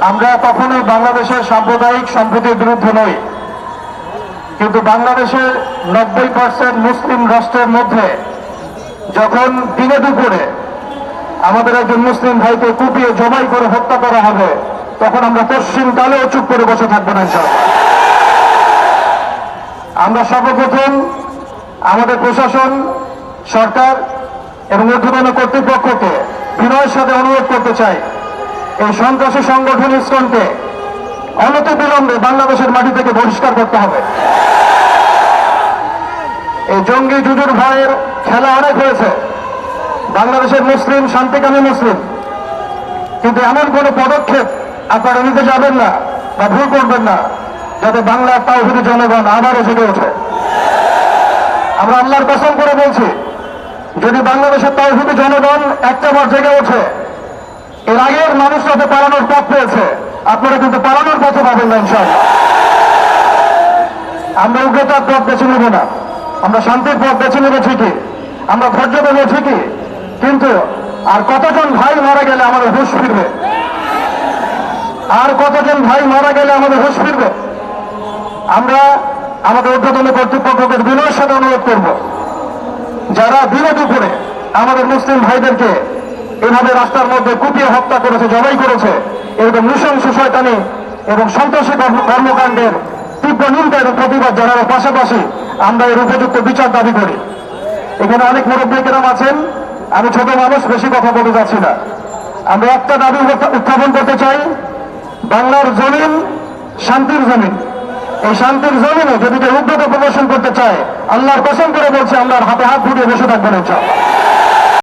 আমরা কখনোই বাংলাদেশের সাম্প্রদায়িক সম্প্রীতির বিরুদ্ধে নই কিন্তু বাংলাদেশের নব্বই পার্সেন্ট মুসলিম রাষ্ট্রের মধ্যে যখন দিনে দুপুরে আমাদের একজন মুসলিম ভাইকে কুপিয়ে জবাই করে হত্যা করা হবে, তখন আমরা পশ্চিমকালেও চুপ করে বসে থাকব না। আমরা সর্বপ্রথম আমাদের প্রশাসন, সরকার এবং ঊর্ধ্বতন কর্তৃপক্ষকে বিনয়ের সাথে অনুরোধ করতে চাই এই সন্ত্রাসী সংগঠন ইসকনকে অনতি বিলম্বে বাংলাদেশের মাটি থেকে বহিষ্কার করতে হবে। এই জঙ্গি জুজুর ভয়ের খেলা অনেক হয়েছে। বাংলাদেশের মুসলিম, শান্তিকামী মুসলিম। কিন্তু এমন কোনো পদক্ষেপ আপনারা নিতে যাবেন না বা ভুল করবেন না, যাতে বাংলার তাওহিদি জনগণ আবারও জেগে ওঠে। আমরা আল্লাহর কসম করে বলছি, যদি বাংলাদেশের তাওহিদি জনগণ একটা বার জেগে ওঠে, এর আগের মানুষ যাতে পালানোর পথ পেয়েছে। আপনারা কিন্তু পালানোর পথে পাবেন না, ইনশাআল্লাহ। আমরা উগ্রতার পথ বেছে নেব না। আমরা শান্তির পথ বেছে নেব ঠিকই। আমরা ধৈর্য দেবো ঠিকই। কিন্তু আর কতজন ভাই মারা গেলে আমাদের হুশ ফিরবে? আর কতজন ভাই মারা গেলে আমাদের হুশ ফিরবে? আমরা আমাদের ঊর্ধ্বতন কর্তৃপক্ষকে বিনয়ের সাথে অনুরোধ করব। যারা দিনে দুপুরে আমাদের মুসলিম ভাইদেরকে এভাবে রাস্তার মধ্যে কুপিয়ে হত্যা করেছে, জবাই করেছে এরকম নৃশংস শয়তানি এবং সন্ত্রাসী কর্মকাণ্ডের তীব্র নিন্দা এবং প্রতিবাদ জানানোর পাশাপাশি আমরা এর উপযুক্ত বিচার দাবি করি। এখানে অনেক মুরব্বী কেরাম আছেন, আমি ছোট মানুষ, বেশি কথা বলতে যাচ্ছি না। আমরা একটা দাবি উত্থাপন করতে চাই, বাংলার জমিন শান্তির জমিন। এই শান্তির জমিনে যদি কেউ উগ্রতা প্রদর্শন করতে চায়, আল্লাহর কসম করে বলছে, আমরা হাতে হাত ফুটিয়ে বসে থাকব না, ইনশাআল্লাহ।